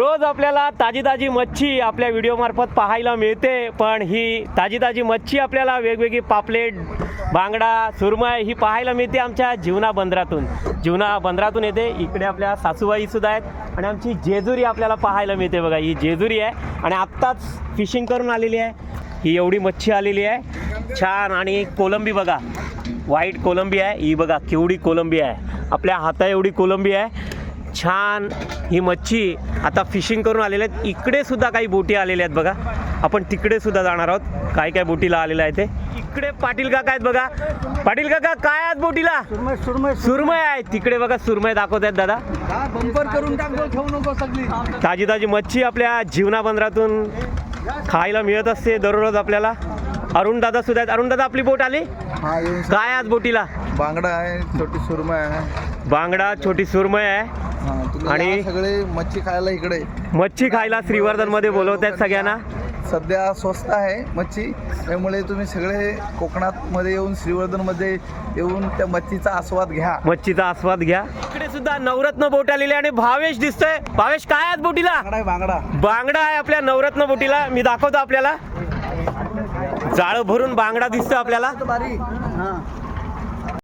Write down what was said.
रोज आपल्याला ताजी ताजी मच्छी आपल्या व्हिडिओमार्फत पाहायला मिळते पण ही ताजी ताजी मच्छी आपल्याला वेगवेगळी पापलेट बांगडा सुरमय ही पाहायला मिळते आमच्या जीवना बंदरातून. जीवना बंदरातून येते. इकडे आपल्या सासूबाईसुद्धा आहेत आणि आमची जेजुरी आपल्याला पाहायला मिळते बघा. ही जेजुरी आहे आणि आत्ताच फिशिंग करून आलेली आहे. ही एवढी मच्छी आलेली आहे. छान आणि कोलंबी बघा. व्हाईट कोलंबी आहे. ही बघा केवढी कोलंबी आहे. आपल्या हाता एवढी कोलंबी आहे. छान ही मच्छी आता फिशिंग करून आलेल्या आहेत. इकडे सुद्धा काही बोटी आलेल्या आहेत बघा. आपण तिकडे सुद्धा जाणार आहोत. काय काय बोटीला आलेलं आहे ते. इकडे पाटील काका आहेत बघा. पाटील काका काय आहेत बोटीला? सुरमय सुरमय आहे तिकडे बघा सुरमय दाखवत आहेत दादा. हा बंपर करून ठेवू नको सगळी. ताजी ताजी मच्छी आपल्या जीवना बंदरातून खायला मिळत असते दररोज आपल्याला. अरुण दादा सुद्धा आहेत. अरुण दादा आपली बोट आली? काय आज बोटीला? बांगडा आहे छोटी सुरमय आहे. बांगडा छोटी सुरमय आहे. हा, तुम्ही आणि- या सगळे मच्छी खायला इकडे मच्छी खायला श्रीवर्धनमध्ये बोलवत आहेत सगळ्यांना. सध्या स्वस्त आहे मच्छी. त्यामुळे तुम्ही सगळे कोकणात मध्ये येऊन श्रीवर्धनमध्ये येऊन त्या मच्छीचा आस्वाद घ्या. मच्छीचा आस्वाद घ्या. इकडे सुद्धा नवरत्न बोट आलेली आहे आणि भावेश दिसतोय. भावेश काय आहेत बोटीला? बांगडा आहे बांगडा. बांगडा आहे आपल्या नवरत्न बोटीला. मी दाखवतो आपल्याला. जाळं भरून बांगडा दिसतोय आपल्याला. बारी. हा.